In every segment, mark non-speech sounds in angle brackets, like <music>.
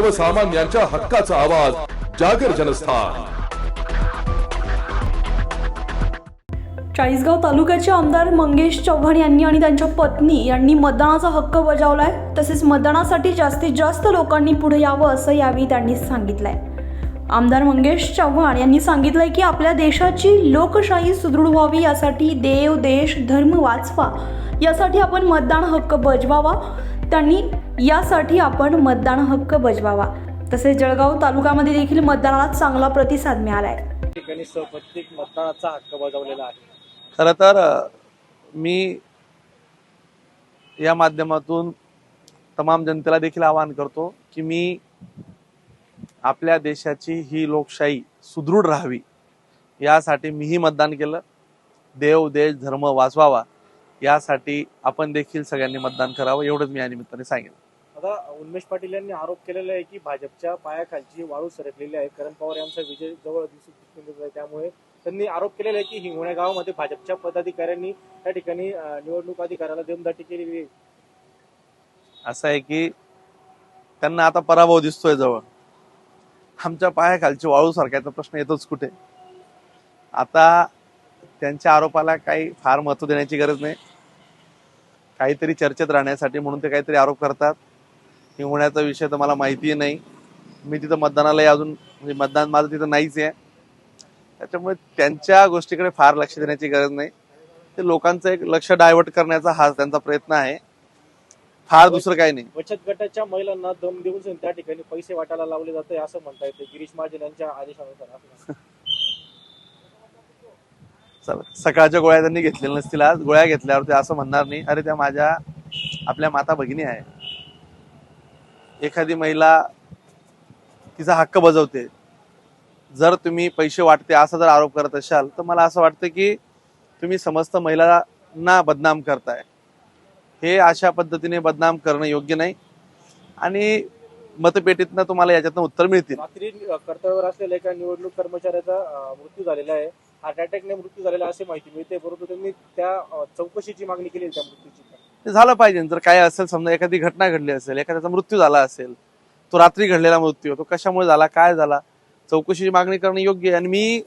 सर्वसामान्यांच्या हक्काचा आवाज जागर जनस्थान. चाळीसगाव तालुक्याचे आमदार मंगेश चव्हाण यांनी आणि त्यांच्या पत्नी यांनी मतदानाचा हक्क बजावलाय. तसेच मतदानासाठी जास्तीत जास्त लोकांनी पुढे यावं असं यावेळी त्यांनी सांगितलंय. आमदार मंगेश चव्हाण यांनी सांगितलंय की आपल्या देशाची लोकशाही सुदृढ व्हावी यासाठी देव देश धर्म वाचवा. यासाठी आपण मतदान हक्क बजवावा. त्यांनी यासाठी आपण मतदान हक्क बजवावा. तसेच जळगाव तालुक्यामध्ये देखील मतदानाला चांगला प्रतिसाद मिळालाय. ठिकाणी प्रत्येक मतदानाचा हक्क बजावलेला आहे. खरं तर मी या माध्यमातून तमाम जनतेला देखील आवाहन करतो की मी आपल्या देशाची ही लोकशाही सुदृढ राहावी. यासाठी मीही मतदान केलं. देव देश धर्म वाचवावा. यासाठी आपण देखील सगळ्यांनी मतदान करावं एवढंच मी या निमित्ताने सांगेन. आता उन्मेष पाटील यांनी आरोप केलेला आहे की भाजपच्या पायाखालची वाळू सरकलेली आहे. करण पवार यांचा विजय जवळ दिसून आहे. त्यामुळे त्यांनी आरोप केलेला आहे की हिंगोण्या गावामध्ये भाजपच्या पदाधिकाऱ्यांनी त्या ठिकाणी निवडणूक अधिकाऱ्याला देमदाटी केलेली आहे. असं आहे की त्यांना आता पराभव दिसतोय जवळ. आमच्या पायाखालची वाळू सारखायचा प्रश्न येतोच कुठे? आता त्यांच्या आरोपाला काही फार महत्त्व देण्याची गरज नाही. काहीतरी चर्चेत राहण्यासाठी म्हणून ते काहीतरी आरोप करतात. हे होण्याचा विषय तर मला माहिती नाही. मी तिथं मतदानालाही अजून म्हणजे मतदान माझं तिथं नाहीच आहे. त्याच्यामुळे त्यांच्या गोष्टीकडे फार लक्ष देण्याची गरज नाही. ते लोकांचं एक लक्ष डायव्हर्ट करण्याचा हा त्यांचा प्रयत्न आहे. फार दुसरं काही नाही. बचत गटाच्या महिलांना दम देऊन त्या ठिकाणी पैसे वाटायला लावले जाते असं म्हणता येते. गिरीश महाजन यांच्या आदेशानुसार सकाळच्या गोळ्या त्यांनी घेतलेल्या नसतील आज. गोळ्या घेतल्यावर ते असं म्हणणार नाही अरे त्या माझ्या आपल्या माता भगिनी आहे. एखादी महिला तिचा हक्क बजावते. जर तुम्ही पैसे वाटते असा जर आरोप करत असाल तर मला असं वाटतं की तुम्ही समस्त महिलांना बदनाम करताय. हे अशा पद्धतीने बदनाम करणं योग्य नाही. आणि मतपेटीतनं तुम्हाला याच्यातनं उत्तर मिळतील. कर्तव्यावर असलेल्या एका निवडणूक कर्मचाऱ्याचा मृत्यू झालेला आहे. हार्ट अटॅकने मृत्यू झालेला अशी माहिती मिळते परंतु त्यांनी त्या चौकशीची मागणी केली त्या मृत्यूची ते झालं पाहिजे. जर काय असेल समजा एखादी घटना घडली असेल एखाद्याचा मृत्यू झाला असेल तो रात्री घडलेला मृत्यू तो कशामुळे झाला काय झाला चौकशीची मागणी करणं योग्य आहे आणि मी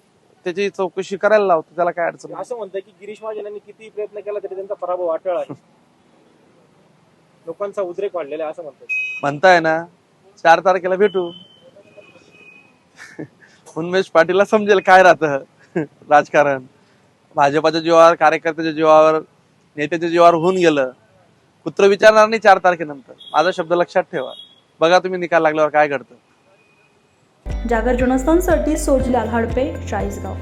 त्याची चौकशी करायला लावतो त्याला काय अडचण नाही. असं म्हणतंय की गिरीश महाजन यांनी किती प्रयत्न केला तरी त्यांचा पराभव वाटळ आहे. <laughs> लोकांचा उद्रेक वाढलेला आहे असं म्हणतात. म्हणताय ना चार तारखेला भेटू. <laughs> उन्मेष पाटीलला समजेल काय राहतं. <laughs> राजकारण. भाजपाच्या जीवावर कार्यकर्त्याच्या जीवावर नेत्याच्या जीवावर होऊन गेलं. कुत्र विचारणार नाही चार तारखेनंतर. माझा शब्द लक्षात ठेवा. बघा तुम्ही निकाल लागल्यावर काय घडतं. जागर जनस्थानसाठी सोजलाल हडपे चाळीसगाव